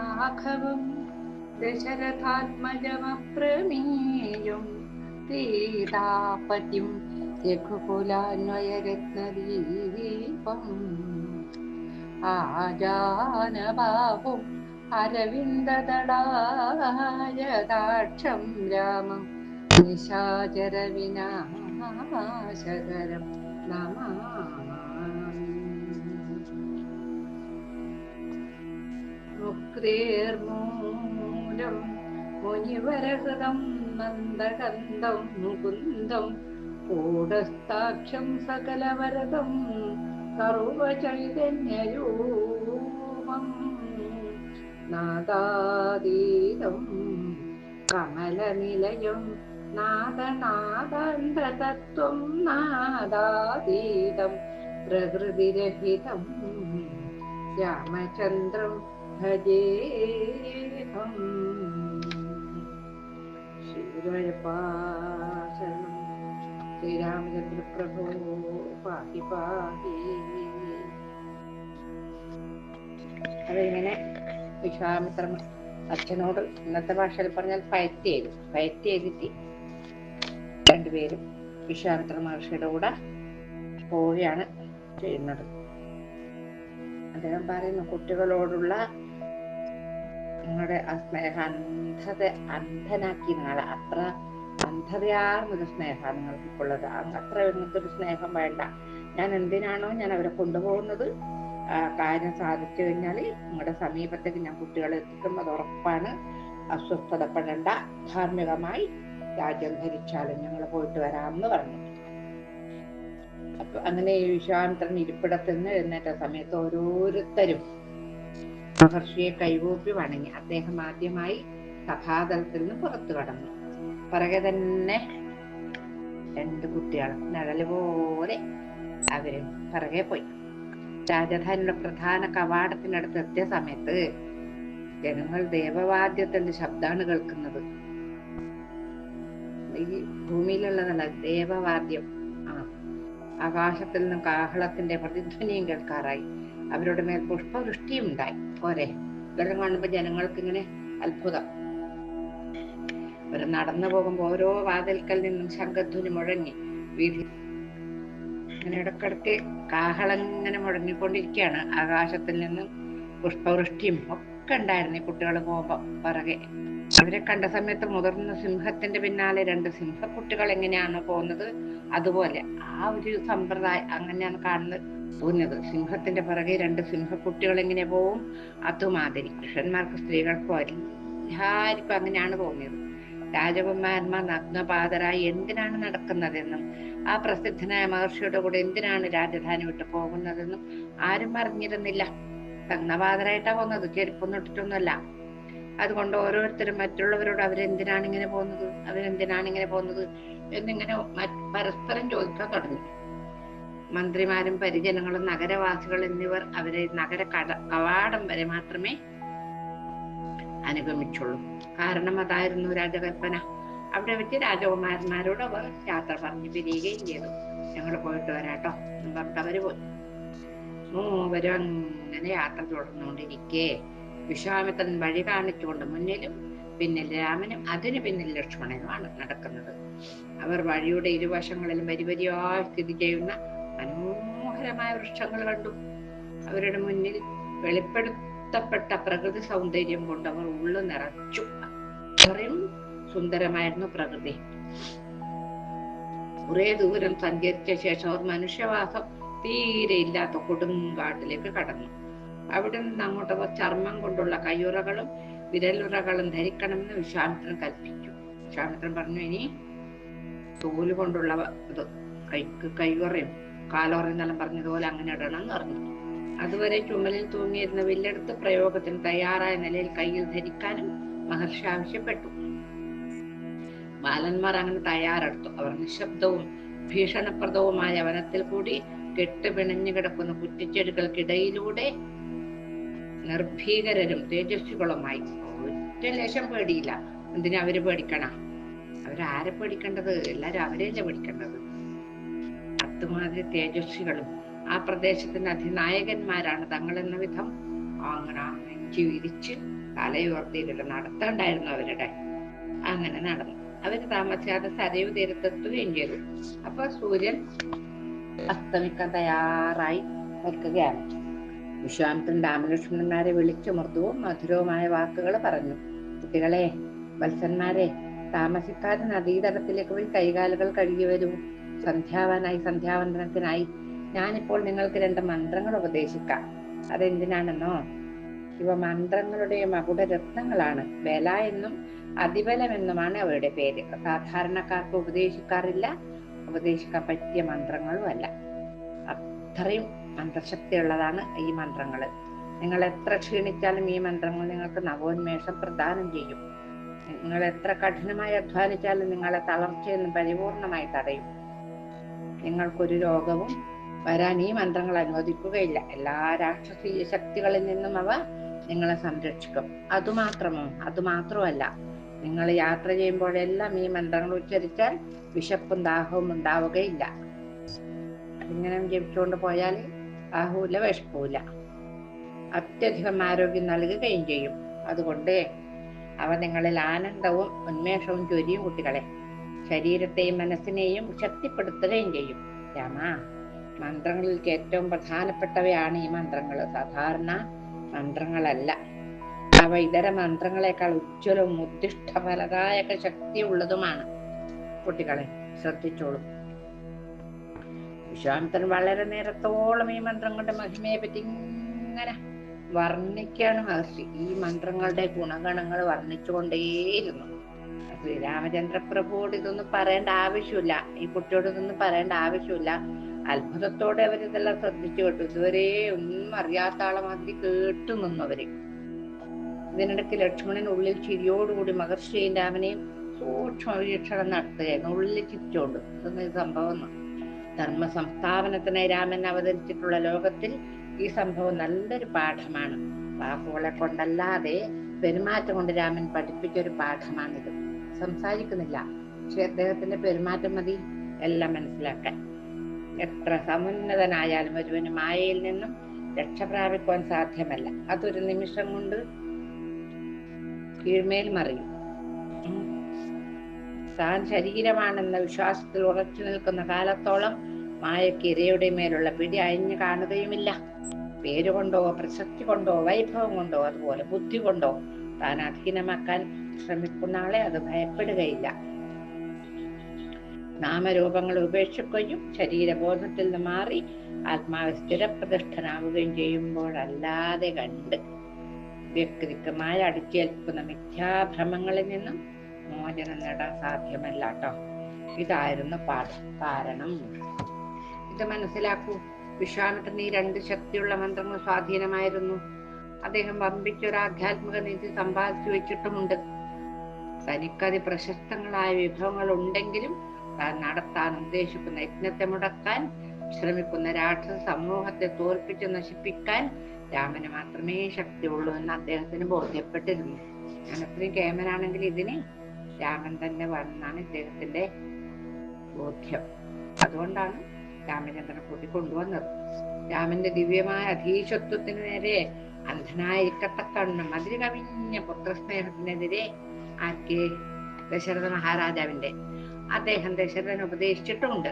രാഘവം ദശരഥാത്മജമപ്രമേയം. സീതാപതിം രഘുകുലാന്വയരത്നദീപം. ആജാനബാഹും അരവിന്ദദളായതാക്ഷം രാമം. നിശാചര വിനാശകരം മുക്തേർമൂലം മുനിവരഹൃതം നന്ദകന്ദം മുകുന്ദം കൂടസ്ഥാക്ഷം സകലവരദം സർവചൈതന്യരൂപം. നാദാതീതം കമലനിലയം നാദനാദാന്തതത്വം നാദാതീതം പ്രകൃതിരഹിതം രാമചന്ദ്രം ഭജേഹം ശ്രീഗുരുവായൂരപ്പാശരണം. ശ്രീരാമചന്ദ്ര പ്രഭോ പാഹി പാഹി. അതിങ്ങനെ അച്ഛനോട് ഇന്നത്തെ ഭാഷയിൽ പറഞ്ഞാൽ ഫയറ്റ് ചെയ്തു. ഫയറ്റ് ചെയ്തിട്ട് രണ്ടുപേരും വിശ്വാമിത്ര മഹർഷിയുടെ കൂടെ പോവുകയാണ് ചെയ്യുന്നത്. അദ്ദേഹം പറയുന്നു കുട്ടികളോടുള്ള നിങ്ങളുടെ ആ സ്നേഹ അന്ധത അന്ധനാക്കി നിങ്ങളെ അത്ര അന്ധതയാർന്നൊരു സ്നേഹമാണ് നിങ്ങൾക്കുള്ളത്. അത്ര നിങ്ങൾക്കൊരു സ്നേഹം വേണ്ട. ഞാൻ എന്തിനാണോ ഞാൻ അവരെ കൊണ്ടുപോകുന്നത്? കാര്യം സാധിച്ചു കഴിഞ്ഞാൽ നിങ്ങളുടെ സമീപത്തേക്ക് ഞാൻ കുട്ടികളെ എത്തിക്കും. അത് ഉറപ്പാണ്. അസ്വസ്ഥതപ്പെടേണ്ട. ധാർമ്മികമായി രാജ്യം ഭരിച്ചാലും ഞങ്ങൾ പോയിട്ട് വരാമെന്ന് പറഞ്ഞു. അപ്പൊ അങ്ങനെ ഈ വിശ്വാമിത്രൻ ഇരിപ്പിടത്തിൽ നിന്ന് എഴുന്നേറ്റ സമയത്ത് ഓരോരുത്തരും മഹർഷിയെ കൈകൂപ്പി വണങ്ങി അദ്ദേഹം ആദ്യമായി സഭാതലത്തിൽ നിന്ന് പുറത്തു കടന്നു. പിറകെ തന്നെ രണ്ട് കുട്ടികളും നിഴൽ പോലെ അവർ പിറകെ പോയി. രാജധാനിയുടെ പ്രധാന കവാടത്തിനടുത്ത് എത്തിയ സമയത്ത് ജനങ്ങൾ ദേവവാദ്യത്തിന്റെ ശബ്ദമാണ് കേൾക്കുന്നത്. ഈ ഭൂമിയിലുള്ളതല്ല ദേവവാദ്യം. ആ ആകാശത്തിൽ നിന്നും കാഹളത്തിന്റെ പ്രതിധ്വനിയും കേൾക്കാറായി. അവരുടെ മേൽ പുഷ്പവൃഷ്ടിയും ഉണ്ടായി പോരെ. ഇതെല്ലാം കാണുമ്പോ ജനങ്ങൾക്ക് ഇങ്ങനെ അത്ഭുതം. ഇവർ നടന്നു പോകുമ്പോ ഓരോ വാതിൽക്കൽ നിന്നും ശംഖധ്വനി മുഴങ്ങി. വീതി അങ്ങനെ ഇടക്കിടക്ക് കാഹളം ഇങ്ങനെ മുഴങ്ങിക്കൊണ്ടിരിക്കുകയാണ് ആകാശത്തിൽ നിന്നും പുഷ്പവൃഷ്ടിയും ഒക്കെ ഉണ്ടായിരുന്നു ഈ കുട്ടികൾ പോകുമ്പോ പിറകെ. അവരെ കണ്ട സമയത്ത് മുതിർന്ന സിംഹത്തിന്റെ പിന്നാലെ രണ്ട് സിംഹക്കുട്ടികൾ എങ്ങനെയാണ് പോകുന്നത് അതുപോലെ ആ ഒരു സമ്പ്രദായം അങ്ങനെയാണ് കാണുന്നത്. തോന്നിയത് സിംഹത്തിന്റെ പിറകെ രണ്ട് സിംഹക്കുട്ടികൾ എങ്ങനെ പോവും? അതുമാതിരി. പുരുഷന്മാർക്ക് സ്ത്രീകൾക്കും എല്ലാവർക്കും അങ്ങനെയാണ് തോന്നിയത്. രാജകുമാരന്മാർ നഗ്നപാതരായി എന്തിനാണ് നടക്കുന്നതെന്നും ആ പ്രസിദ്ധനായ മഹർഷിയുടെ കൂടെ എന്തിനാണ് രാജധാനി വിട്ടു പോകുന്നതെന്നും ആരും അറിഞ്ഞിരുന്നില്ല. നഗ്നപാതരായിട്ടാ പോകുന്നത്. ചെരുപ്പൊന്നും ഇട്ടിട്ടൊന്നുമല്ല. അതുകൊണ്ട് ഓരോരുത്തരും മറ്റുള്ളവരോട് അവരെന്തിനാണ് ഇങ്ങനെ പോകുന്നത്? അവരെന്തിനാണ് ഇങ്ങനെ പോകുന്നത്? എന്നിങ്ങനെ പരസ്പരം ചോദിക്കാൻ തുടങ്ങി. മന്ത്രിമാരും പരിജനങ്ങളും നഗരവാസികൾ എന്നിവർ അവരെ നഗര കട കവാടം വരെ മാത്രമേ അനുഗമിച്ചുള്ളൂ. കാരണം അതായിരുന്നു രാജകൽപ്പന അവിടെ വെച്ച് രാജകുമാരന്മാരോട് അവർ യാത്ര പറഞ്ഞു പിരിയുകയും ചെയ്തു. ഞങ്ങൾ പോയിട്ട് വരാട്ടോ എന്ന് പറഞ്ഞിട്ട് പോയി. മൂവരും അങ്ങനെ യാത്ര തുടർന്നുകൊണ്ടിരിക്കെ. വിശ്വാമിത്രൻ വഴി കാണിച്ചുകൊണ്ട് മുന്നിലും പിന്നിൽ രാമനും അതിന് പിന്നിൽ ലക്ഷ്മണനുമാണ് നടക്കുന്നത്. അവർ വഴിയുടെ ഇരുവശങ്ങളിലും വരി വരിയായി സ്ഥിതി ചെയ്യുന്ന മനോഹരമായ വൃക്ഷങ്ങൾ കണ്ടു. അവരുടെ മുന്നിൽ വെളിപ്പെടുത്തപ്പെട്ട പ്രകൃതി സൗന്ദര്യം കൊണ്ട് അവർ ഉള്ളു നിറച്ചു. അത്രയും സുന്ദരമായിരുന്നു പ്രകൃതി. കുറെ ദൂരം സഞ്ചരിച്ച ശേഷം അവർ മനുഷ്യവാസം തീരെ ഇല്ലാത്ത കൊടുങ്കാട്ടിലേക്ക് കടന്നു. അവിടെ നിന്ന് അങ്ങോട്ട് അവർ ചർമ്മം കൊണ്ടുള്ള കയ്യുറകളും വിരലുറകളും ധരിക്കണമെന്ന് വിശ്വാമിത്രൻ കൽപ്പിച്ചു. വിശ്വാമിത്രൻ പറഞ്ഞു ഇനി തോൽ കൊണ്ടുള്ള ഇത് കൈക്ക് കയ്യുറയും കാലോറയും എന്നെല്ലാം പറഞ്ഞതുപോലെ അങ്ങനെ ഇടണം എന്ന് പറഞ്ഞു. അതുവരെ ചുമലിൽ തൂങ്ങിയിരുന്ന വില്ലെടുത്ത് പ്രയോഗത്തിന് തയ്യാറായ നിലയിൽ കയ്യിൽ ധരിക്കാനും മഹർഷി ആവശ്യപ്പെട്ടു. ബാലന്മാർ അങ്ങനെ തയ്യാറെടുത്തു. അവർ നിശബ്ദവും ഭീഷണപ്രദവുമായ വനത്തിൽ കൂടി കെട്ടുപിണഞ്ഞു കിടക്കുന്ന കുറ്റിച്ചെടികൾക്കിടയിലൂടെ നിർഭീകരരും തേജസ്വികളുമായി. ഒറ്റ ലേശം പേടിയില്ല. എന്തിനാ അവർ പേടിക്കണ? അവരാരെ പേടിക്കേണ്ടത്? എല്ലാരും അവരെയല്ലേ പേടിക്കേണ്ടത്? അതുമാതിരി തേജസ്വികളും ആ പ്രദേശത്തിന്റെ അധിനായകന്മാരാണ് തങ്ങൾ എന്ന വിധം അങ്ങനെ നെഞ്ചി വിരിച്ച് തലയുയർത്തിയിട്ടില്ല നടത്തണ്ടായിരുന്നു അവരുടെ. അങ്ങനെ നടന്നു. അവർ താമസിയാതെ സരയു തീരത്തെത്തുകയും ചെയ്തു. അപ്പൊ സൂര്യൻ അസ്തമിക്കാൻ തയ്യാറായി നിൽക്കുകയാണ്. വിശ്വാമിത്രൻ രാമകൃഷ്ണന്മാരെ വിളിച്ചു മൃദുവും മധുരവുമായ വാക്കുകൾ പറഞ്ഞു. കുട്ടികളെ വത്സന്മാരെ താമസിക്കാതെ നദീതടത്തിലേക്ക് പോയി കൈകാലുകൾ കഴുകി വരൂ. സന്ധ്യാവാനായി സന്ധ്യാവന്തനത്തിനായി ഞാനിപ്പോൾ നിങ്ങൾക്ക് രണ്ട് മന്ത്രങ്ങൾ ഉപദേശിക്കാം. അതെന്തിനാണെന്നോ? ഇവ മന്ത്രങ്ങളുടെ മകുടരത്നങ്ങളാണ്. ബല എന്നും അതിബലം എന്നുമാണ് അവയുടെ പേര്. സാധാരണക്കാർക്ക് ഉപദേശിക്കാറില്ല. ഉപദേശിക്കാൻ പറ്റിയ മന്ത്രങ്ങളും അല്ല. അത്രയും മന്ത്രശക്തിയുള്ളതാണ് ഈ മന്ത്രങ്ങൾ നിങ്ങൾ എത്ര ക്ഷീണിച്ചാലും ഈ മന്ത്രങ്ങൾ നിങ്ങൾക്ക് നവോന്മേഷം പ്രദാനം ചെയ്യും. നിങ്ങൾ എത്ര കഠിനമായി അധ്വാനിച്ചാലും നിങ്ങളെ തളർച്ചയെന്ന് പരിപൂർണമായി തടയും. നിങ്ങൾക്കൊരു രോഗവും വരാൻ ഈ മന്ത്രങ്ങൾ അനുവദിക്കുകയില്ല. എല്ലാ രാക്ഷസീയ ശക്തികളിൽ നിന്നും അവ നിങ്ങളെ സംരക്ഷിക്കും. അതുമാത്രമോ? അതുമാത്രമല്ല. നിങ്ങൾ യാത്ര ചെയ്യുമ്പോഴെല്ലാം ഈ മന്ത്രങ്ങൾ ഉച്ചരിച്ചാൽ വിശപ്പും ദാഹവും ഉണ്ടാവുകയില്ല. ഇങ്ങനെ ജപിച്ചുകൊണ്ട് പോയാൽ ദാഹവുമില്ല വിശപ്പുമില്ല. അത്യധികം ആരോഗ്യം നൽകുകയും ചെയ്യും. അതുകൊണ്ട് അവ നിങ്ങളിൽ ആനന്ദവും ഉന്മേഷവും ചൊരിയും കുട്ടികളെ. ശരീരത്തെയും മനസ്സിനെയും ശക്തിപ്പെടുത്തുകയും ചെയ്യും. രാമ മന്ത്രങ്ങളിൽ ഏറ്റവും പ്രധാനപ്പെട്ടവയാണ് ഈ മന്ത്രങ്ങൾ. സാധാരണ മന്ത്രങ്ങളല്ല. അവ ഇതര മന്ത്രങ്ങളെക്കാൾ ഉജ്ജ്വലവും ഉദ്ദിഷ്ട ഫലദായക ശക്തിയുള്ളതുമാണ്. കുട്ടികളെ ശ്രദ്ധിച്ചോളൂ. വിശ്വാമിത്രൻ വളരെ നേരത്തോളം ഈ മന്ത്രങ്ങളുടെ മഹിമയെ പറ്റി ഇങ്ങനെ വർണിക്കാണ് മഹർഷി. ഈ മന്ത്രങ്ങളുടെ ഗുണഗണങ്ങൾ വർണിച്ചുകൊണ്ടേയിരുന്നു. ശ്രീരാമചന്ദ്ര പ്രഭുവോട് ഇതൊന്നും പറയേണ്ട ആവശ്യമില്ല. ഈ കുട്ടിയോട് ഇതൊന്നും പറയേണ്ട ആവശ്യമില്ല. അത്ഭുതത്തോടെ അവർ ഇതെല്ലാം ശ്രദ്ധിച്ചു കേട്ടു. ഇതുവരെ ഒന്നും അറിയാത്ത ആളെ മാതിരി കേട്ടു നിന്നു അവർ. ഇതിനിടയ്ക്ക് ലക്ഷ്മണൻ ഉള്ളിൽ ചിരിയോടുകൂടി മഹർഷിയും രാമനെയും സൂക്ഷ്മ വീക്ഷണം നടത്തുകയായിരുന്നു. ഉള്ളിൽ ചിരിച്ചോണ്ട്. ഇതൊന്നും ഈ സംഭവം ധർമ്മ സംസ്ഥാപനത്തിനായി രാമൻ അവതരിച്ചിട്ടുള്ള ലോകത്തിൽ ഈ സംഭവം നല്ലൊരു പാഠമാണ്. വാക്കുകളെ കൊണ്ടല്ലാതെ പെരുമാറ്റം കൊണ്ട് രാമൻ പഠിപ്പിച്ച ഒരു പാഠമാണിത്. സംസാരിക്കുന്നില്ല. പക്ഷെ അദ്ദേഹത്തിന്റെ പെരുമാറ്റം മതി. എല്ലാം മനസ്സിലാക്കാൻ. എത്ര സമുന്നതനായാലും ഒരുവന് മായയിൽ നിന്നും രക്ഷ പ്രാപിക്കുവാൻ സാധ്യമല്ല. അതൊരു നിമിഷം കൊണ്ട് കീഴ്മേൽ മറിയും. താൻ ശരീരമാണെന്ന വിശ്വാസത്തിൽ ഉറച്ചു നിൽക്കുന്ന കാലത്തോളം മായയ്ക്ക് ഇരയുടെ മേലുള്ള പിടി അയഞ്ഞു കാണുകയുമില്ല. പേരുകൊണ്ടോ പ്രശസ്തി കൊണ്ടോ വൈഭവം കൊണ്ടോ അതുപോലെ ബുദ്ധി കൊണ്ടോ താൻ അധീനമാക്കാൻ ശ്രമിക്കുന്ന ആളെ അത് ഭയപ്പെടുകയില്ല. നാമരൂപങ്ങൾ ഉപേക്ഷിക്കുകയും ശരീരബോധത്തിൽ നിന്ന് മാറി ആത്മാവ് സ്ഥിരപ്രതിഷ്ഠനാവുകയും ചെയ്യുമ്പോഴല്ലാതെ കണ്ട് വ്യക്തിക്ക് മായ അടിച്ചേൽക്കുന്ന മിഥ്യാഭ്രമങ്ങളിൽ നിന്നും മോചനം നേടാൻ സാധ്യമല്ല കേട്ടോ. ഇതായിരുന്നു പാഠം. കാരണം ഇത് മനസ്സിലാക്കൂ. വിശ്വാമിത്രന് ഈ രണ്ട് ശക്തിയുള്ള മന്ത്രങ്ങൾ സ്വാധീനമായിരുന്നു. അദ്ദേഹം വമ്പിച്ചൊരു ആധ്യാത്മിക നീതി സമ്പാദിച്ചു വെച്ചിട്ടുമുണ്ട്. തനിക്കതി പ്രശസ്തങ്ങളായ വിഭവങ്ങൾ ഉണ്ടെങ്കിലും താൻ നടത്താൻ ഉദ്ദേശിക്കുന്ന യജ്ഞത്തെ മുടക്കാൻ ശ്രമിക്കുന്ന രാക്ഷസ സമൂഹത്തെ തോൽപ്പിച്ച് നശിപ്പിക്കാൻ രാമന് മാത്രമേ ശക്തിയുള്ളൂ എന്ന് അദ്ദേഹത്തിന് ബോധ്യപ്പെട്ടിരുന്നു. ഞാൻ അത്രയും കേമനാണെങ്കിൽ ഇതിന് രാമൻ തന്നെ വന്നാണ് ഇദ്ദേഹത്തിന്റെ ബോധ്യം. അതുകൊണ്ടാണ് രാമചന്ദ്രനെ കൂട്ടി കൊണ്ടുവന്നത് രാമന്റെ ദിവ്യമായ അധീശത്വത്തിന് നേരെ അന്ധനായിരിക്കത്തക്കണ്ണം അതിര് കവിഞ്ഞ പുത്രസ്നേഹത്തിനെതിരെ ആക്കിയ ദശരഥ മഹാരാജാവിന്റെ അദ്ദേഹം ദശരഥൻ ഉപദേശിച്ചിട്ടുമുണ്ട്.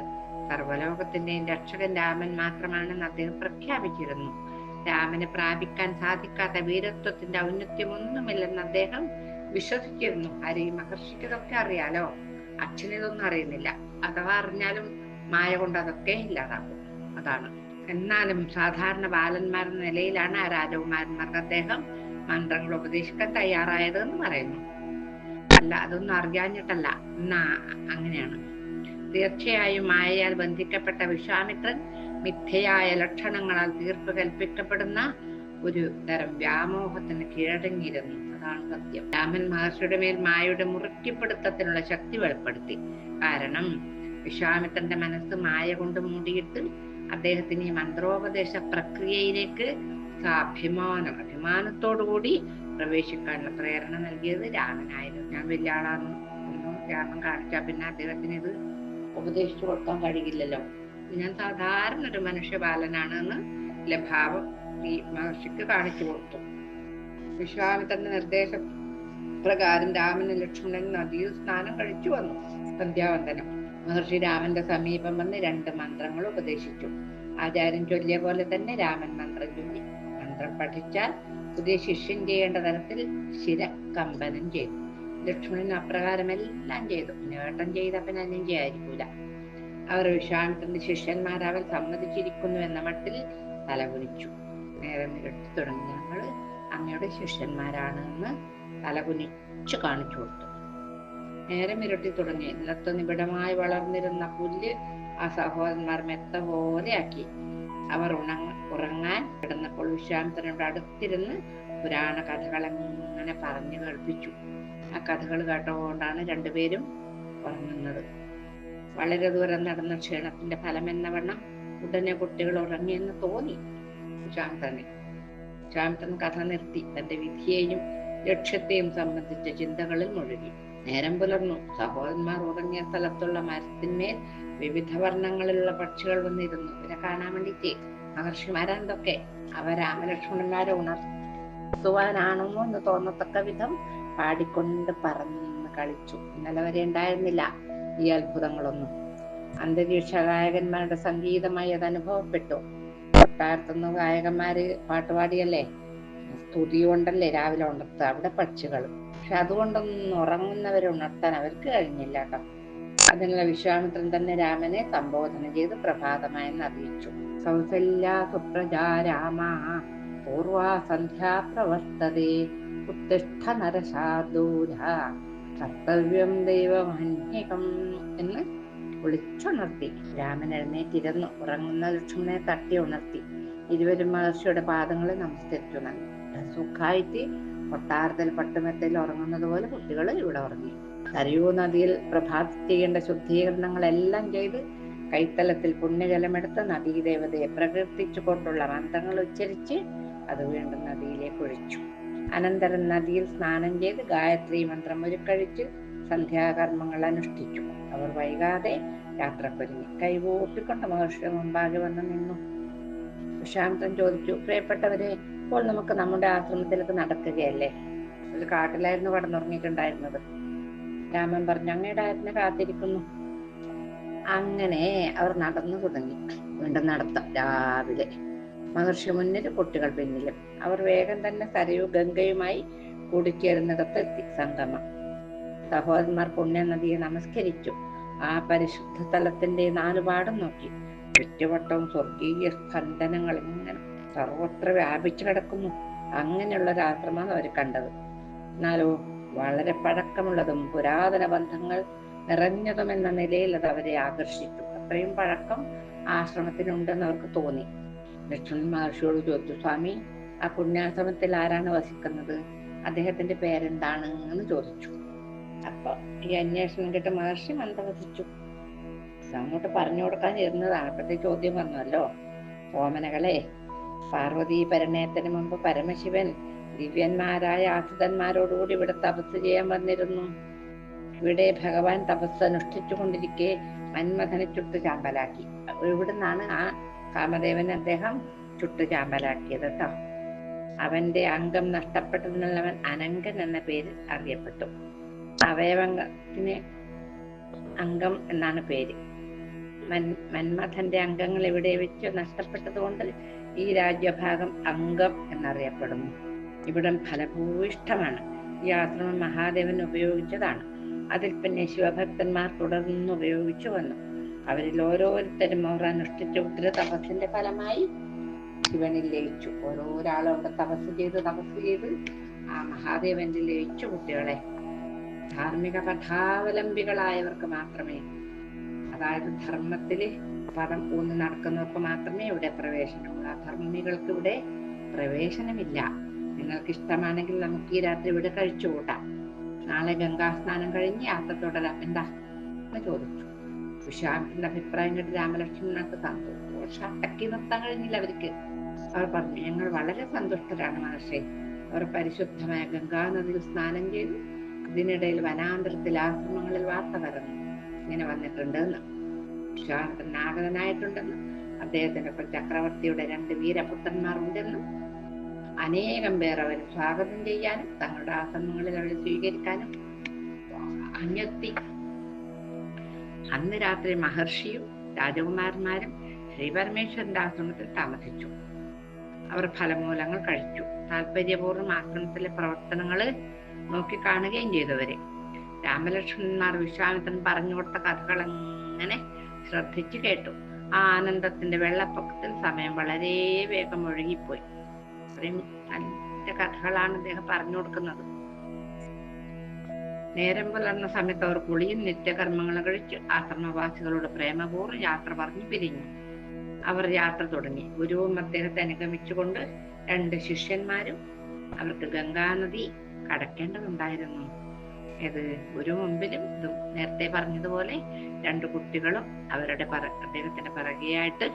സർവലോകത്തിന്റെയും രക്ഷകൻ രാമൻ മാത്രമാണെന്ന് അദ്ദേഹം പ്രഖ്യാപിച്ചിരുന്നു. രാമനെ പ്രാപിക്കാൻ സാധിക്കാത്ത വീരത്വത്തിന്റെ ഔന്നത്യമൊന്നുമില്ലെന്ന് അദ്ദേഹം വിശ്വസിച്ചിരുന്നു. ആരെയും ഈ മഹർഷിക്ക് ഇതൊക്കെ അറിയാലോ അച്ഛനിതൊന്നും അറിയുന്നില്ല. അഥവാ അറിഞ്ഞാലും മായ കൊണ്ട് അതൊക്കെ ഇല്ലാതാക്കും. അതാണ്. എന്നാലും സാധാരണ ബാലന്മാരെന്ന നിലയിലാണ് ആ രാജകുമാരന്മാർക്ക് അദ്ദേഹം മന്ത്രങ്ങൾ ഉപദേശിക്കാൻ തയ്യാറായത് എന്ന് പറയുന്നു. അല്ല അതൊന്നും അറിയാഞ്ഞിട്ടല്ല എന്നാ അങ്ങനെയാണ്. തീർച്ചയായും മായയാൽ ബന്ധിക്കപ്പെട്ട വിശ്വാമിത്രൻ മിഥ്യയായ ലക്ഷണങ്ങളാൽ തീർപ്പ് കൽപ്പിക്കപ്പെടുന്ന ഒരു തരം വ്യാമോഹത്തിന് കീഴടങ്ങിയിരുന്നു. അതാണ് സത്യം. രാമൻ മഹർഷിയുടെ മേൽ മായയുടെ മുറുക്കിപ്പിടുത്തത്തിനുള്ള ശക്തി വെളിപ്പെടുത്തി. കാരണം വിശ്വാമിത്രന്റെ മനസ്സ് മായ കൊണ്ട് മൂടിയിട്ട് അദ്ദേഹത്തിന് ഈ മന്ത്രോപദേശ പ്രക്രിയയിലേക്ക് അഭിമാനം അഭിമാനത്തോടുകൂടി പ്രവേശിക്കാനുള്ള പ്രേരണ നൽകിയത് രാമനായിരുന്നു. ഞാൻ വലിയ ആളാണെന്ന് രാമൻ കാണിച്ചാൽ പിന്നെ അദ്ദേഹത്തിന് ഇത് ഉപദേശിച്ചു കൊടുക്കാൻ കഴിയില്ലല്ലോ. ഞാൻ സാധാരണ ഒരു മനുഷ്യബാലനാണ് എന്ന് ഭാവം ഈ മഹർഷിക്ക് കാണിച്ചു കൊടുത്തു. വിശ്വാമിത്രന്റെ നിർദ്ദേശ പ്രകാരം രാമനും ലക്ഷ്മണൻ നദിയിൽ സ്നാനം കഴിച്ചു വന്നു. സന്ധ്യാവന്തനം മഹർഷി രാമന്റെ സമീപം വന്ന് രണ്ട് മന്ത്രങ്ങൾ ഉപദേശിച്ചു. ആചാര്യൻ ചൊല്ലിയ പോലെ തന്നെ രാമൻ മന്ത്രം ചൊല്ലി. മന്ത്രം പഠിച്ചാൽ പുതിയ ശിഷ്യൻ ചെയ്യേണ്ട തരത്തിൽ ശിര കമ്പനം ചെയ്തു. ലക്ഷ്മണൻ അപ്രകാരമെല്ലാം ചെയ്തു. നേട്ടം ചെയ്തപ്പൻ അന്യം ചെയ്യാതിരിക്കൂല അവർ വിശ്വാമിത്രന്റെ ശിഷ്യന്മാരവൻ സമ്മതിച്ചിരിക്കുന്നു എന്ന മട്ടിൽ തലകുനിച്ചു. നേരം നിരത്തി തുടങ്ങി ഞങ്ങൾ. അങ്ങയുടെ ശിഷ്യന്മാരാണ് എന്ന് തലകുനിച്ചു കാണിച്ചു കൊടുത്തു. നേരം ഇരട്ടി തുടങ്ങി. നിലത്ത് നിബിഡമായി വളർന്നിരുന്ന പുല്ല് ആ സഹോദരന്മാർ മെത്ത പോലെയാക്കി അവർ ഉണങ്ങ ഉറങ്ങാൻ കിടന്നപ്പോൾ വിശ്വാമിത്രനോട് അടുത്തിരുന്ന് പുരാണ കഥകൾ അങ്ങനെ പറഞ്ഞു കേൾപ്പിച്ചു. ആ കഥകൾ കേട്ടുകൊണ്ടാണ് രണ്ടുപേരും ഉറങ്ങുന്നത്. വളരെ ദൂരം നടന്ന ക്ഷീണത്തിന്റെ ഫലമെന്ന വണ്ണം ഉടനെ കുട്ടികൾ ഉറങ്ങിയെന്ന് തോന്നി വിശ്വാമിത്രനെ വിശ്വാമിത്രൻ കഥ നിർത്തി തന്റെ വിധിയെയും ലക്ഷ്യത്തെയും സംബന്ധിച്ച ചിന്തകളിൽ മുഴുകി. നേരം പുലർന്നു. സഹോദരന്മാർ ഉറങ്ങിയ സ്ഥലത്തുള്ള മരത്തിന്മേൽ വിവിധ വർണങ്ങളിലുള്ള പക്ഷികൾ വന്നിരുന്നു. ഇവരെ കാണാൻ വേണ്ടിയിട്ട് മഹർഷിമാരെന്തൊക്കെ അവ രാമലക്ഷ്മണന്മാരെ ഉണർത്തുവാനാണോ എന്ന് തോന്നത്തക്ക വിധം പാടിക്കൊണ്ട് പറന്ന് കളിച്ചു. ഇന്നലെ വരെ ഉണ്ടായിരുന്നില്ല ഈ അത്ഭുതങ്ങളൊന്നും. അന്തരീക്ഷ ഗായകന്മാരുടെ സംഗീതമായി അത് അനുഭവപ്പെട്ടു. കൊട്ടാരത്തുനിന്ന് ഗായകന്മാര് പാട്ടുപാടിയല്ലേ സ്തുതി കൊണ്ടല്ലേ രാവിലെ ഉണർത്തുക? അവിടെ പക്ഷികൾ. പക്ഷെ അതുകൊണ്ടൊന്നും ഉറങ്ങുന്നവരെ ഉണർത്താൻ അവർക്ക് കഴിഞ്ഞില്ല കേട്ടോ അതിനുള്ള വിശ്വാമിത്രൻ തന്നെ രാമനെ സംബോധന ചെയ്ത് പ്രഭാതമായെന്ന് അറിയിച്ചു. കൗസല്യ സുപ്രജാ രാമ പൂർവാ ഉത്തിഷ്ഠ നരശാദൂര കർത്തവ്യം ദൈവമന്യകം എന്ന് വിളിച്ചുണർത്തി. രാമൻ എഴുന്നേറ്റിരുന്നു. ഉറങ്ങുന്ന ലക്ഷ്മണനെ തട്ടി ഉണർത്തി. ഇരുവരും മഹർഷിയുടെ പാദങ്ങളെ നമസ്കരിച്ചു. നൽകി സുഖായിട്ട് കൊട്ടാരത്തിൽ പട്ടുമെത്തയിൽ ഉറങ്ങുന്നത് പോലെ കുട്ടികൾ ഇവിടെ ഉറങ്ങി. സരയൂ നദിയിൽ പ്രഭാത് ചെയ്യേണ്ട ശുദ്ധീകരണങ്ങളെല്ലാം ചെയ്ത് കൈത്തലത്തിൽ പുണ്യജലമെടുത്ത് നദീദേവതയെ പ്രകീർത്തിച്ചു കൊണ്ടുള്ള മന്ത്രങ്ങൾ ഉച്ചരിച്ച് അത് വീണ്ടും നദിയിലേക്ക് ഒഴിച്ചു. അനന്തരം നദിയിൽ സ്നാനം ചെയ്ത് ഗായത്രി മന്ത്രം ഒരുക്കഴിച്ച് സന്ധ്യാകർമ്മങ്ങൾ അനുഷ്ഠിച്ചു. അവർ വൈകാതെ യാത്രക്കൊരുങ്ങി. കൈവോട്ടിക്കൊണ്ട് മഹർഷിയുടെ മുമ്പാകെ വന്ന് നിന്നു. വിഷാന്തൻ ചോദിച്ചു പ്രിയപ്പെട്ടവരെ ഇപ്പോൾ നമുക്ക് നമ്മുടെ ആശ്രമത്തിലേക്ക് നടക്കുകയല്ലേ? ഒരു കാട്ടിലായിരുന്നു കടന്നുറങ്ങിയിട്ടുണ്ടായിരുന്നത്. രാമൻ പറഞ്ഞു അങ്ങയുടെ ആറ്റിനെ കാത്തിരിക്കുന്നു. അങ്ങനെ അവർ നടന്നു തുടങ്ങി വീണ്ടും നടത്താം. രാവിലെ മഹർഷി മുന്നിൽ കുട്ടികൾ പിന്നിലും. അവർ വേഗം തന്നെ സരയു ഗംഗയുമായി കൂടിച്ചേരുന്നിടത്തെത്തി സംഗമം. സഹോദരന്മാർ പുണ്യനദിയെ നമസ്കരിച്ചു. ആ പരിശുദ്ധ സ്ഥലത്തിന്റെ നാലുപാടും നോക്കി. ചുറ്റുവട്ടവും സ്വർഗീയ സ്പന്ദനങ്ങൾ ഇങ്ങനെ സർവത്ര വ്യാപിച്ചു കിടക്കുന്നു. അങ്ങനെയുള്ള ഒരു ആശ്രമമാണ് അവർ കണ്ടത്. എന്നാലോ വളരെ പഴക്കമുള്ളതും പുരാതന ബന്ധങ്ങൾ നിറഞ്ഞതും എന്ന നിലയിൽ അത് അവരെ ആകർഷിച്ചു. അത്രയും പഴക്കം ആശ്രമത്തിനുണ്ടെന്ന് അവർക്ക് തോന്നി. ലക്ഷ്മണൻ മഹർഷിയോട് ചോദിച്ചു സ്വാമി ആ പുണ്യാശ്രമത്തിൽ ആരാണ് വസിക്കുന്നത്? അദ്ദേഹത്തിന്റെ പേരെന്താണ്? എന്ന് ചോദിച്ചു. അപ്പൊ ഈ അന്വേഷണം കേട്ട് മഹർഷി മന്ദവസിച്ചു. അങ്ങോട്ട് പറഞ്ഞു കൊടുക്കാൻ ഇരുന്നതാണ്. അപ്പോഴത്തെ ചോദ്യം വന്നല്ലോ ഓമനകളെ പാർവതി പരണയത്തിന് മുമ്പ് പരമശിവൻ ദിവ്യന്മാരായ ആസുതന്മാരോടുകൂടി ഇവിടെ തപസ് ചെയ്യാൻ വന്നിരുന്നു. ഇവിടെ ഭഗവാൻ തപസ് അനുഷ്ഠിച്ചു കൊണ്ടിരിക്കെ മന്മഥനെ ചുട്ടു ചാമ്പലാക്കി. ഇവിടുന്നാണ് ആ കാമദേവൻ അദ്ദേഹം ചുട്ടു ചാമ്പലാക്കിയത് കേട്ടോ അവന്റെ അംഗം നഷ്ടപ്പെട്ടതിനുള്ളവൻ അനങ്കൻ എന്ന പേര് അറിയപ്പെട്ടു. അവയവത്തിന് അംഗം എന്നാണ് പേര്. മൻ മന്മഥന്റെ അംഗങ്ങൾ ഇവിടെ വെച്ച് നഷ്ടപ്പെട്ടത് കൊണ്ട് ഈ രാജ്യഭാഗം അംഗം എന്നറിയപ്പെടുന്നു. ഇവിടം ഫലഭൂയിഷ്ടമാണ് ഈ ആശ്രമം മഹാദേവൻ ഉപയോഗിച്ചതാണ്. അതിൽ പിന്നെ ശിവഭക്തന്മാർ തുടർന്ന് ഉപയോഗിച്ചു വന്നു. അവരിൽ ഓരോരുത്തരും അവർ അനുഷ്ഠിച്ച ഉഗ്ര തപസ്സിന്റെ ഫലമായി ശിവനിൽ ലയിച്ചു. ഓരോരാളും അവിടെ തപസ് ചെയ്ത് തപസ് ചെയ്ത് ആ മഹാദേവന്റെ ലയിച്ചു കുട്ടികളെ. ധാർമ്മിക പഥാവലംബികളായവർക്ക് മാത്രമേ അതായത് ധർമ്മത്തിൽ പദം ഊന്ന് നടക്കുന്നവർക്ക് മാത്രമേ ഇവിടെ പ്രവേശനമുള്ളൂ. അധർമ്മികൾക്ക് ഇവിടെ പ്രവേശനമില്ല. നിങ്ങൾക്ക് ഇഷ്ടമാണെങ്കിൽ നമുക്ക് ഈ രാത്രി ഇവിടെ കഴിച്ചുകൂട്ടാം നാളെ ഗംഗാസ്നാനം കഴിഞ്ഞ് യാത്ര തുടരാം എന്താ? എന്ന് ചോദിച്ചു. വിശ്വാമിത്രന്റെ അഭിപ്രായം കേട്ട് രാമലക്ഷ്മണർക്ക് സന്തോഷം അടക്കി നിർത്താൻ കഴിഞ്ഞില്ല അവർക്ക്. അവർ പറഞ്ഞു ഞങ്ങൾ വളരെ സന്തുഷ്ടരാണ് മഹർഷി. അവർ പരിശുദ്ധമായ ഗംഗാനദിയിൽ സ്നാനം ചെയ്തു. ഇതിനിടയിൽ വനാന്തരത്തിൽ ആശ്രമങ്ങളിൽ വാർത്ത പരന്നു. ഇങ്ങനെ വന്നിട്ടുണ്ട് എന്ന് വിശ്വാമിത്രൻ നാഗതനായിട്ടുണ്ടെന്നും അദ്ദേഹത്തിന്റെ ഒപ്പം ചക്രവർത്തിയുടെ രണ്ട് വീരപുത്രന്മാർ ഉണ്ടെന്നും അനേകം പേർ അവരെ സ്വാഗതം ചെയ്യാനും തങ്ങളുടെ ആസനങ്ങളിൽ അവരെ സ്വീകരിക്കാനും അങ്ങെത്തി അന്ന് രാത്രി മഹർഷിയും രാജകുമാരന്മാരും ശ്രീപരമേശ്വരന്റെ ആശ്രമത്തിൽ താമസിച്ചു. അവർ ഫലമൂലങ്ങൾ കഴിച്ചു. താല്പര്യപൂർവം ആശ്രമത്തിലെ പ്രവർത്തനങ്ങൾ നോക്കിക്കാണുകയും ചെയ്തവരെ. രാമലക്ഷ്മണന്മാർ വിശ്വാമിത്രൻ പറഞ്ഞു കൊടുത്ത കഥകൾ അങ്ങനെ ശ്രദ്ധിച്ചു കേട്ടു. ആ ആനന്ദത്തിന്റെ വെള്ളപ്പൊക്കത്തിൽ സമയം വളരെ വേഗം ഒഴുകിപ്പോയി. അത്രയും നല്ല കഥകളാണ് അദ്ദേഹം പറഞ്ഞു കൊടുക്കുന്നത്. നേരം പുലർന്ന സമയത്ത് അവർ കുളിയും നിത്യകർമ്മങ്ങളും കഴിച്ച് ആശ്രമവാസികളോട് പ്രേമപൂർവം യാത്ര പറഞ്ഞു പിരിഞ്ഞു. അവർ യാത്ര തുടങ്ങി. ഗുരുവും അദ്ദേഹത്തെ അനുഗമിച്ചുകൊണ്ട് രണ്ട് ശിഷ്യന്മാരും അവർക്ക് ഗംഗാനദി കടക്കേണ്ടതുണ്ടായിരുന്നു. ഇത് ഗുരു മുമ്പിലും ഇതും നേരത്തെ പറഞ്ഞതുപോലെ രണ്ട് കുട്ടികളും അവരുടെ പറ അദ്ദേഹത്തിന്റെ പിറകെയായിട്ട്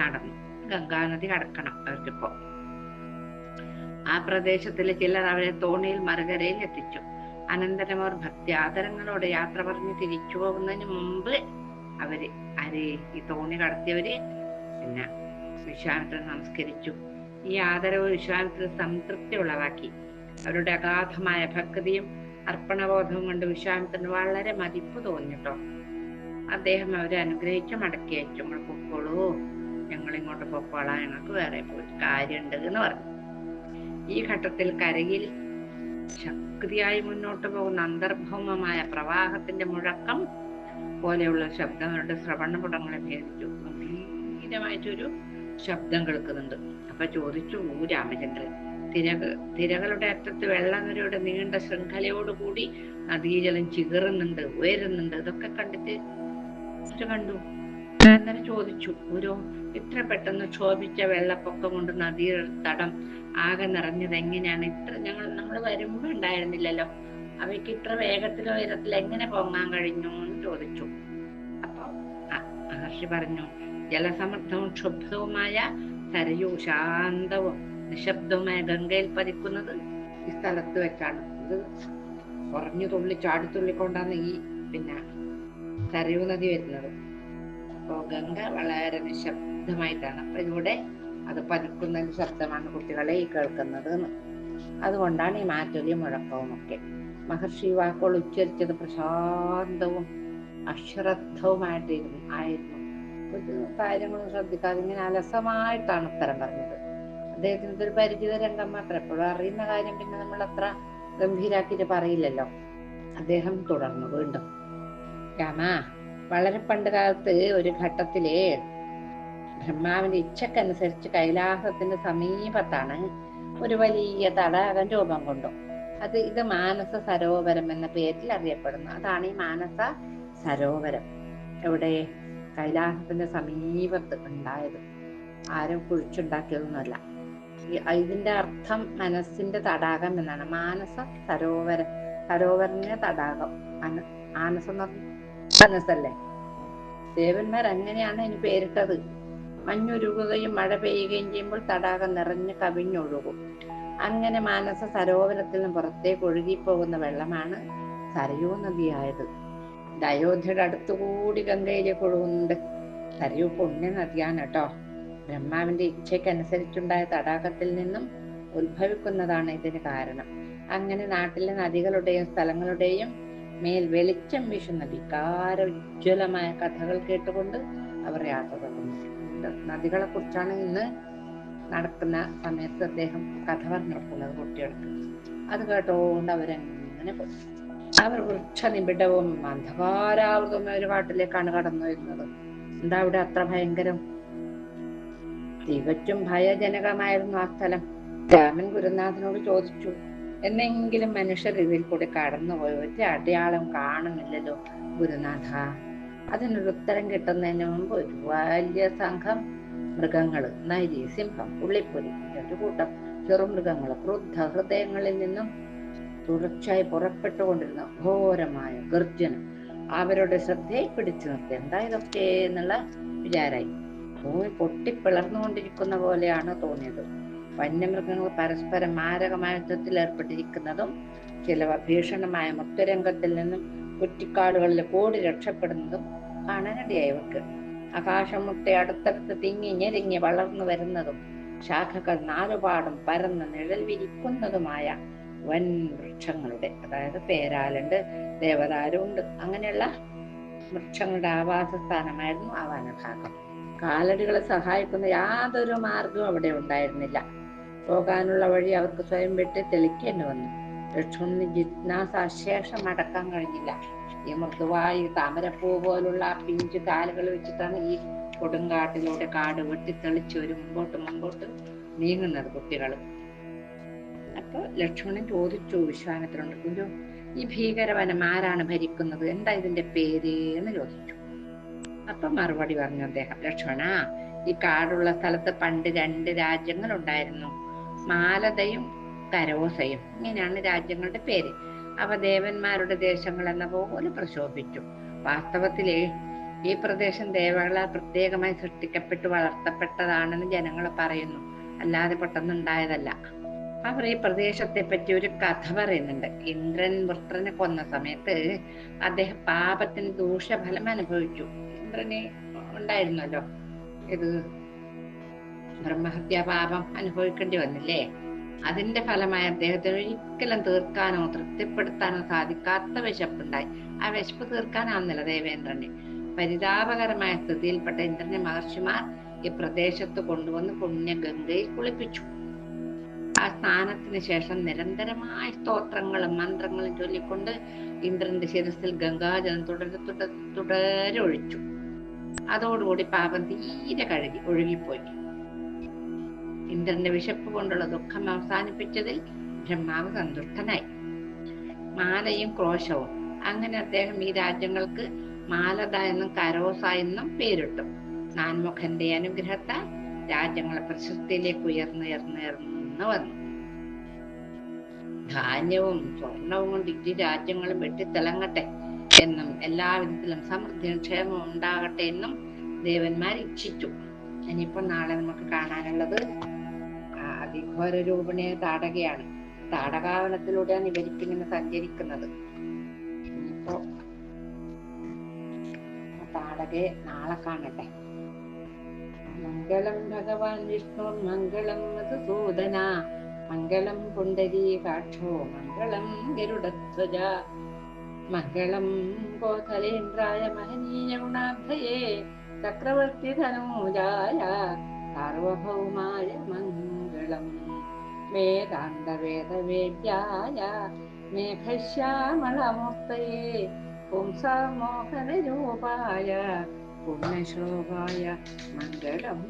നടന്നു. ഗംഗാനദി കടക്കണം അവർക്കിപ്പോ ആ പ്രദേശത്തിലെ ചിലർ അവരെ തോണിയിൽ മറുകരയിൽ എത്തിച്ചു. അനന്തരം അവർ ഭക്തി ആദരങ്ങളോടെ യാത്ര പറഞ്ഞ് തിരിച്ചു പോകുന്നതിന് മുമ്പ് അവർ ആര് ഈ തോണി കടത്തിയവര് പിന്നെ വിശ്വാമിത്രൻ നമസ്കരിച്ചു ഈ ആദരവ് വിശ്വാമിത്രൻ സംതൃപ്തി ഉളവാക്കി അവരുടെ അഗാധമായ ഭക്തിയും അർപ്പണബോധവും കൊണ്ട് വിശ്വാമിത്രന് വളരെ മതിപ്പ് തോന്നിട്ടോ അദ്ദേഹം അവരെ അനുഗ്രഹിച്ച് മടക്കി അയച്ചു. നമ്മൾ പൊക്കോളൂ. ഞങ്ങൾ ഇങ്ങോട്ട് പൊക്കോളാം. ഞങ്ങൾക്ക് വേറെ പോയിട്ട് കാര്യമുണ്ട് എന്ന് പറഞ്ഞു. ഈ ഘട്ടത്തിൽ കരയിൽ ശക്തിയായി മുന്നോട്ട് പോകുന്ന അന്തർഭൗമമായ പ്രവാഹത്തിന്റെ മുഴക്കം പോലെയുള്ള ശബ്ദം അവരുടെ ശ്രവണപുടങ്ങളെ ഭേദിച്ചു. ഗംഭീരമായിട്ടൊരു ശബ്ദം കേൾക്കുന്നുണ്ട്. അപ്പൊ ചോദിച്ചു രാമചന്ദ്രൻ തിരക തിരകളുടെ അറ്റത്ത് വെള്ളനിരയുടെ നീണ്ട ശൃംഖലയോടുകൂടി നദീജലം ചിതറുന്നുണ്ട് ഉയരുന്നുണ്ട്. ഇതൊക്കെ കണ്ടിട്ട് കണ്ടു. അന്നേരം ചോദിച്ചു ഗുരു ഇത്ര പെട്ടെന്ന് ക്ഷോഭിച്ച വെള്ളപ്പൊക്കം കൊണ്ട് നദിയുടെ തടം ആകെ നിറഞ്ഞത് എങ്ങനെയാണ്? ഇത്ര ഞങ്ങൾ നമ്മൾ വരുമ്പോ ഉണ്ടായിരുന്നില്ലല്ലോ. അവയ്ക്ക് ഇത്ര വേഗത്തിലോ ഉയരത്തിൽ എങ്ങനെ പൊങ്ങാൻ കഴിഞ്ഞു? എന്ന് ചോദിച്ചു. അപ്പൊ മഹർഷി പറഞ്ഞു ജലസമൃദ്ധവും ക്ഷുബ്ധവുമായ സരയു ശാന്തവും നിശബ്ദവുമായ ഗംഗയിൽ പതിക്കുന്നത് ഈ സ്ഥലത്ത് വെച്ചാണ്. ഇത് കുറഞ്ഞു തുള്ളി ചാടി ചാടിത്തുള്ളിക്കൊണ്ടാണ് ഈ പിന്നെ സരയു നദി വരുന്നത്. അപ്പോ ഗംഗ വളരെ നിശബ്ദമായിട്ടാണ്. അപ്പൊ ഇവിടെ അത് പതിക്കുന്ന ശബ്ദമാണ് കുട്ടികളെ ഈ കേൾക്കുന്നത് അതുകൊണ്ടാണ് ഈ മാറ്റൊലിയും മുഴക്കവും ഒക്കെ മഹർഷി വാക്കുകൾ ഉച്ചരിച്ചത് പ്രശാന്തവും അശ്രദ്ധവുമായിട്ടിരുന്നു ആയിരുന്നു. കാര്യങ്ങളും ശ്രദ്ധിക്കാതെ ഇങ്ങനെ അലസമായിട്ടാണ് ഉത്തരം പറഞ്ഞത്. അദ്ദേഹത്തിന് ഒരു പരിചിത രംഗം മാത്രം. എപ്പോഴും അറിയുന്ന കാര്യം പിന്നെ നമ്മൾ അത്ര ഗംഭീരാക്കിയിട്ട് പറയില്ലല്ലോ. അദ്ദേഹം തുടർന്നു വീണ്ടും. രാമ വളരെ പണ്ട് കാലത്ത് ഒരു ഘട്ടത്തിൽ ബ്രഹ്മാവിന്റെ ഇച്ഛക്കനുസരിച്ച് കൈലാസത്തിന്റെ സമീപത്താണ് ഒരു വലിയ തടാകം രൂപം കൊണ്ടു. അത് ഇത് മാനസ സരോവരം എന്ന പേരിൽ അറിയപ്പെടുന്നു. അതാണ് ഈ മാനസ സരോവരം. എവിടെ? കൈലാസത്തിന്റെ സമീപത്ത് ഉണ്ടായത്. ആരും കുഴിച്ചുണ്ടാക്കിയതൊന്നുമല്ല. ഇതിന്റെ അർത്ഥം മനസ്സിന്റെ തടാകം എന്നാണ്. മാനസ സരോവര സരോവരനെ തടാകം. മന മാനസം മനസ്സല്ലേ ദേവന്മാർ അങ്ങനെയാണ് അതിന് പേരിട്ടത്. മഞ്ഞുരുകുകയും മഴ പെയ്യുകയും ചെയ്യുമ്പോൾ തടാകം നിറഞ്ഞ് കവിഞ്ഞൊഴുകും. അങ്ങനെ മാനസ സരോവരത്തിൽ നിന്ന് പുറത്തേക്ക് ഒഴുകി പോകുന്ന വെള്ളമാണ് സരയൂ നദിയായത്. അയോധ്യയുടെ അടുത്തുകൂടി ഗംഗയിലേക്ക് ഒഴുകുന്നുണ്ട്. സരയൂ പുണ്യ നദിയാണ് കേട്ടോ. ബ്രഹ്മാവിന്റെ ഇച്ഛയ്ക്കനുസരിച്ചുണ്ടായ തടാകത്തിൽ നിന്നും ഉത്ഭവിക്കുന്നതാണ് ഇതിന് കാരണം. അങ്ങനെ നാട്ടിലെ നദികളുടെയും സ്ഥലങ്ങളുടെയും മേൽ വെളിച്ചം വീശുന്ന വികാര ഉജ്വലമായ കഥകൾ കേട്ടുകൊണ്ട് അവർ യാത്ര തുടങ്ങുന്നു നദികളെ കുറിച്ചാണ് ഇന്ന് നടക്കുന്ന സമയത്ത് അദ്ദേഹം കഥ പറഞ്ഞു കൊടുക്കുന്നത് കുട്ടികൾക്ക്. അത് കേട്ടോണ്ട് അവരങ്ങനെ പോയി? അവർ വൃക്ഷ നിബിഡവും അന്ധകാരാവൃതമായ ഒരു കാട്ടിലേക്കാണ് കടന്നു വരുന്നത് എന്താ അവിടെ അത്ര ഭയങ്കരം? തികച്ചും ഭയജനകമായിരുന്നു ആ സ്ഥലം. രാമൻ ഗുരുനാഥനോട് ചോദിച്ചു എന്നെങ്കിലും മനുഷ്യർ ഇതിൽ കൂടി കടന്നുപോയി ഒരു അടയാളം കാണുന്നില്ലല്ലോ ഗുരുനാഥ. അതിനൊരു ഉത്തരം കിട്ടുന്നതിന് മുമ്പ് ഒരു വലിയ സംഘം മൃഗങ്ങൾ നരി സിംഹം പുള്ളിപ്പുലി ഒരു കൂട്ടം ചെറുമൃഗങ്ങൾ ക്രുദ്ധ ഹൃദയങ്ങളിൽ നിന്നും തുടർച്ചയായി പുറപ്പെട്ടുകൊണ്ടിരുന്ന ഘോരമായ ഗർജനം അവരുടെ ശ്രദ്ധയെ പിടിച്ചു നിർത്തി. എന്താ ഇതൊക്കെ എന്നുള്ള വിചാരായി ഭൂമി പൊട്ടിപ്പിളർന്നുകൊണ്ടിരിക്കുന്ന പോലെയാണ് തോന്നിയത്. വന്യമൃഗങ്ങൾ പരസ്പരം മാരകമായ യുദ്ധത്തിൽ ഏർപ്പെട്ടിരിക്കുന്നതും ചിലവ ഭീഷണമായ മുക്തരംഗത്തിൽ നിന്നും കുറ്റിക്കാടുകളിൽ കൂടി രക്ഷപ്പെടുന്നതും കാണാനിടയായി ആകാശം മുട്ടെ അടുത്തടുത്ത് തിങ്ങി ഞെരിങ്ങി വളർന്നു വരുന്നതും ശാഖകൾ നാലുപാടും പരന്ന് നിഴൽ വിരിക്കുന്നതുമായ വൻ വൃക്ഷങ്ങളുടെ അതായത് പേരാലുണ്ട് ദേവദാരുണ്ട് അങ്ങനെയുള്ള വൃക്ഷങ്ങളുടെ ആവാസ സ്ഥാനമായിരുന്നു ആ വനഭാഗം. കാലടികളെ സഹായിക്കുന്ന യാതൊരു മാർഗവും അവിടെ ഉണ്ടായിരുന്നില്ല. പോകാനുള്ള വഴി അവർക്ക് സ്വയം വിട്ട് തെളിക്കേണ്ടി വന്നു. ലക്ഷ്മണന് ജിജ്ഞാസ അശേഷം അടക്കാൻ കഴിഞ്ഞില്ല. ഈ മൃദുവായി താമരപ്പൂ പോലുള്ള പിഞ്ചു കാലുകൾ വെച്ചിട്ടാണ് ഈ കൊടുങ്കാട്ടിലൂടെ കാട് വെട്ടി തെളിച്ച് ഒരു മുമ്പോട്ട് മുമ്പോട്ട് നീങ്ങുന്നത് കുട്ടികൾ അപ്പൊ ലക്ഷ്മണൻ ചോദിച്ചു വിശ്വാമിത്രനോട് ഗുരു ഈ ഭീകരവനം ആരാണ് ഭരിക്കുന്നത്? എന്താ ഇതിന്റെ പേര്? എന്ന് ചോദിച്ചു. അപ്പൊ മറുപടി പറഞ്ഞു അദ്ദേഹം ലക്ഷ്മണ ഈ കാടുള്ള സ്ഥലത്ത് പണ്ട് രണ്ട് രാജ്യങ്ങൾ ഉണ്ടായിരുന്നു മാലതയും കരോസയും. ഇങ്ങനെയാണ് രാജ്യങ്ങളുടെ പേര്. അവ ദേവന്മാരുടെ ദേശങ്ങൾ എന്ന പോലെ പ്രശോഭിച്ചു. വാസ്തവത്തിലെ ഈ പ്രദേശം ദേവകളാൽ പ്രത്യേകമായി സൃഷ്ടിക്കപ്പെട്ടു വളർത്തപ്പെട്ടതാണെന്ന് ജനങ്ങൾ പറയുന്നു. അല്ലാതെ പെട്ടെന്നുണ്ടായതല്ല. അവർ ഈ പ്രദേശത്തെ പറ്റി ഒരു കഥ പറയുന്നുണ്ട്. ഇന്ദ്രൻ വൃത്രനെ കൊന്ന സമയത്ത് അദ്ദേഹം പാപത്തിന് ദൂഷ്യഫലം അനുഭവിച്ചു. ഇന്ദ്രന് ഉണ്ടായിരുന്നല്ലോ. ഇത് ബ്രഹ്മഹത്യാ പാപം അനുഭവിക്കേണ്ടി വന്നില്ലേ? അതിന്റെ ഫലമായി അദ്ദേഹത്തിന് ഒരിക്കലും തീർക്കാനോ തൃപ്തിപ്പെടുത്താനോ സാധിക്കാത്ത വിശപ്പുണ്ടായി. ആ വിശപ്പ് തീർക്കാനാവുന്നില്ല ദേവേന്ദ്രന്. പരിതാപകരമായ സ്ഥിതിയിൽപ്പെട്ട ഇന്ദ്രനെ മഹർഷിമാർ ഈ പ്രദേശത്ത് കൊണ്ടുവന്ന് പുണ്യ ഗംഗയിൽ കുളിപ്പിച്ചു. ആ സ്നാനത്തിന് ശേഷം നിരന്തരമായ സ്തോത്രങ്ങളും മന്ത്രങ്ങളും ചൊല്ലിക്കൊണ്ട് ഇന്ദ്രന്റെ ശിരസിൽ ഗംഗാജലം തുടരെ തുടരെ ഒഴിച്ചു അതോടുകൂടി പാപം തീരെ കഴുകി ഒഴുകിപ്പോയി. ഇന്ദ്രന്റെ വിശപ്പ് കൊണ്ടുള്ള ദുഃഖം അവസാനിപ്പിച്ചതിൽ ബ്രഹ്മാവ് സന്തുഷ്ടനായി. മാലയും ക്രോശവും. അങ്ങനെ അദ്ദേഹം ഈ രാജ്യങ്ങൾക്ക് മാലത എന്നും കരോസ എന്നും പേരിട്ടു. നാൻമുഖന്റെ അനുഗ്രഹത്താൽ രാജ്യങ്ങളെ പ്രശസ്തിയിലേക്ക് ഉയർന്നുയർന്നുയർന്നു വന്നു. ധാന്യവും സ്വർണവും കൊണ്ട് ഇരു രാജ്യങ്ങളും വെട്ടിത്തിളങ്ങട്ടെ. എന്നും എല്ലാവിധത്തിലും സമൃദ്ധിയും ക്ഷേമവും ഉണ്ടാകട്ടെ എന്നും ദേവന്മാർ ഇച്ഛിച്ചു. ഇനിയിപ്പോ നാളെ നമുക്ക് കാണാനുള്ളത് അതിഘോര രൂപിണിയെ താടകയാണ്. താടകാവനത്തിലൂടെയാണ് ഇവരിപ്പിങ്ങനെ സഞ്ചരിക്കുന്നത്. ഇനിയിപ്പോ താടകയെ നാളെ കാണട്ടെ. മംഗളം ഭഗവാൻ വിഷ്ണു മംഗളം മധുസൂദന മംഗളം പുണ്ടരീകാക്ഷോ മംഗളം ഗരുഡധ്വജ മംഗളം കോസലേന്ദ്രായ മഹനീയ ഗുണാഭയേ ചക്രവർത്തി ധനൂജായ സാർവഭൗമായ മംഗളം. വേദാന്ത വേദവേദ്യായ മേഘശ്യാമളമൂർത്തയേ പുംസാമോഹനരൂപായ പുണ്യശ്ലോകായ മംഗളം.